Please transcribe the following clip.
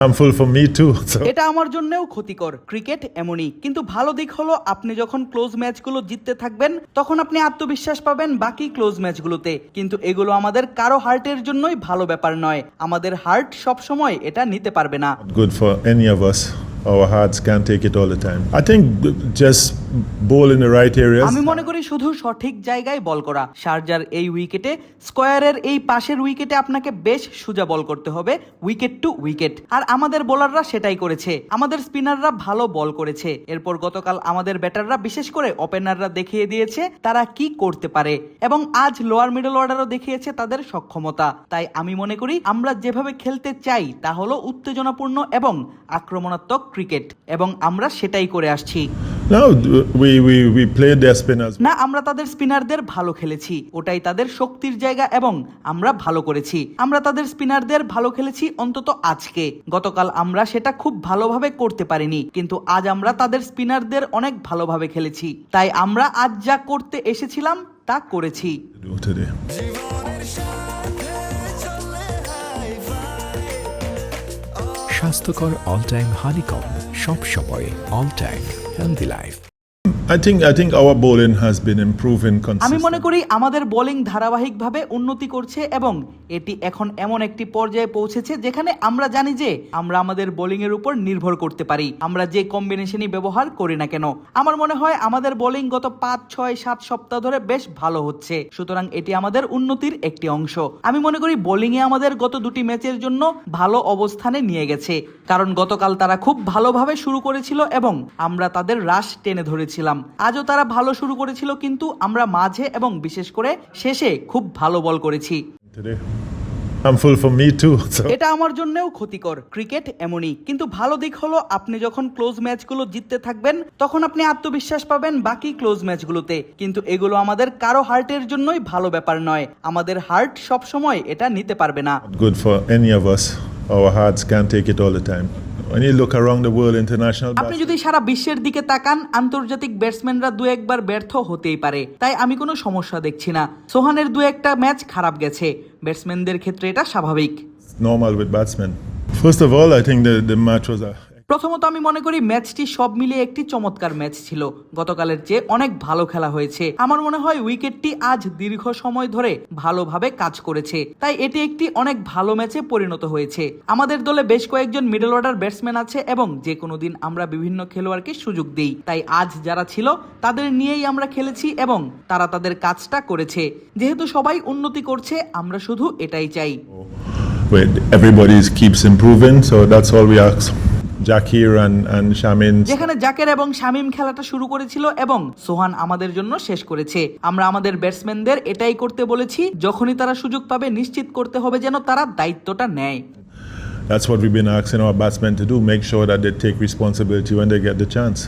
harmful for me too. So এটা আমার জন্যও ক্ষতিকর ক্রিকেট এমনই কিন্তু ভালো দিক হলো আপনি যখন ক্লোজ ম্যাচগুলো জিততে থাকবেন তখন আপনি আত্মবিশ্বাস পাবেন বাকি ক্লোজ ম্যাচগুলোতে কিন্তু এগুলো আমাদের কারও হার্টের জন্যই ভালো ব্যাপার নয় আমাদের হার্ট সব সময় এটা নিতে পারবে না good good for any of us. Our hearts can't take it all the time. I think just bowl in the right areas. আমি মনে করি শুধু সঠিক জায়গায় বল করা। শারজার এই উইকেটে, স্কোয়ারের এই পাশের উইকেটে আপনাকে বেশ সোজা বল করতে হবে, উইকেট টু উইকেট। আর আমাদের বোলাররা সেটাই করেছে। আমাদের স্পিনাররা ভালো বল করেছে। এরপর গতকাল আমাদের ব্যাটাররা, বিশেষ করে ওপেনাররা দেখিয়ে দিয়েছে তারা কি করতে পারে। এবং আজ লোয়ার মিডল অর্ডারও দেখিয়েছে তাদের সক্ষমতা। তাই আমি মনে করি আমরা যেভাবে খেলতে চাই তা হলো উত্তেজনাপূর্ণ এবং আক্রমণাত্মক ক্রিকেট। এবং আমরা সেটাই করে আসছি। না আমরা তাদের স্পিনারদের ভালো খেলেছি। ওটাই তাদের শক্তির জায়গা এবং আমরা ভালো করেছি। আমরা তাদের স্পিনারদের ভালো খেলেছি অন্তত আজকে। গতকাল আমরা সেটা খুব ভালোভাবে করতে পারিনি কিন্তু আজ আমরা তাদের স্পিনারদের অনেক ভালোভাবে খেলেছি। তাই আমরা আজ যা করতে এসেছিলাম তা করেছি. স্বাস্থ্যকর অল টাইম হানিকম সব সময় all time healthy life I think I think our bowling has been improving আমি মনে করি আমাদের বোলিং ধারাবাহিকভাবে উন্নতি করছে এবং এটি এখন এমন একটি পর্যায়ে পৌঁছেছে যেখানে আমরা জানি যে আমরা আমাদের বোলিং এর উপর নির্ভর করতে পারি। আমরা যে কম্বিনেশনই ব্যবহার করি না কেন। আমার মনে হয় আমাদের বোলিং গত পাঁচ ছয় সাত সপ্তাহ ধরে বেশ ভালো হচ্ছে। সুতরাং এটি আমাদের উন্নতির একটি অংশ। আমি মনে করি বোলিং এ আমাদের গত দুটি ম্যাচের জন্য ভালো অবস্থানে নিয়ে গেছে। কারণ গতকাল তারা খুব ভালোভাবে শুরু করেছিল এবং আমরা তাদের রাশ টেনে ধরেছিলাম। আজও তারা ভালো শুরু করেছিল কিন্তু আমরা মাঝে এবং বিশেষ করে শেষে খুব ভালো বল করেছি. Harmful for me too. So এটা আমার জন্যও ক্ষতিকর ক্রিকেট এমনই কিন্তু ভালো দিক হলো আপনি যখন ক্লোজ ম্যাচগুলো জিততে থাকবেন তখন আপনি আত্মবিশ্বাস পাবেন বাকি ক্লোজ ম্যাচগুলোতে কিন্তু এগুলো আমাদের কারও হার্টের জন্যই ভালো ব্যাপার নয় আমাদের হার্ট সব সময় এটা নিতে পারবে না not good for any of us. Our hearts can't take it all the আপনি যদি সারা বিশ্বের দিকে তাকান আন্তর্জাতিক ব্যাটসম্যানরা দু একবার ব্যর্থ হতেই পারে। তাই আমি কোনো সমস্যা দেখছি না। সোহানের দু একটা ম্যাচ খারাপ গেছে। ব্যাটসম্যানদের ক্ষেত্রে এটা স্বাভাবিক। Normal with batsmen. First of all, I think the, the match was a প্রথমত আমি মনে করি ম্যাচটি সব মিলিয়ে একটি চমৎকার ম্যাচ ছিল। গতকালের চেয়ে অনেক ভালো খেলা হয়েছে। আমার মনে হয় উইকেটটি আজ দীর্ঘ সময় ধরে ভালোভাবে কাজ করেছে। তাই এটি একটি অনেক ভালো ম্যাচে পরিণত হয়েছে। আমাদের দলে বেশ কয়েকজন মিডল অর্ডার ব্যাটসম্যান আছে এবং যে কোনো দিন আমরা বিভিন্ন খেলোয়াড়কে সুযোগ দিই। তাই আজ যারা ছিল, তাদের নিয়েই আমরা খেলেছি এবং তারা তাদের কাজটা করেছে। যেহেতু সবাই উন্নতি করছে, আমরা শুধু এটাই চাই। Where everybody keeps improving. So that's all we ask. Zakir and Shamim যেখানে জাকির এবং শামিম খেলাটা শুরু করেছিল এবং সোহান আমাদের জন্য শেষ করেছে আমরা আমাদের ব্যাটসম্যানদের এটাই করতে বলেছি যখনই তারা সুযোগ পাবে নিশ্চিত করতে হবে যেন তারা দায়িত্বটা নেয় That's what we've been asking our batsmen to do, make sure that they take responsibility when they get the chance.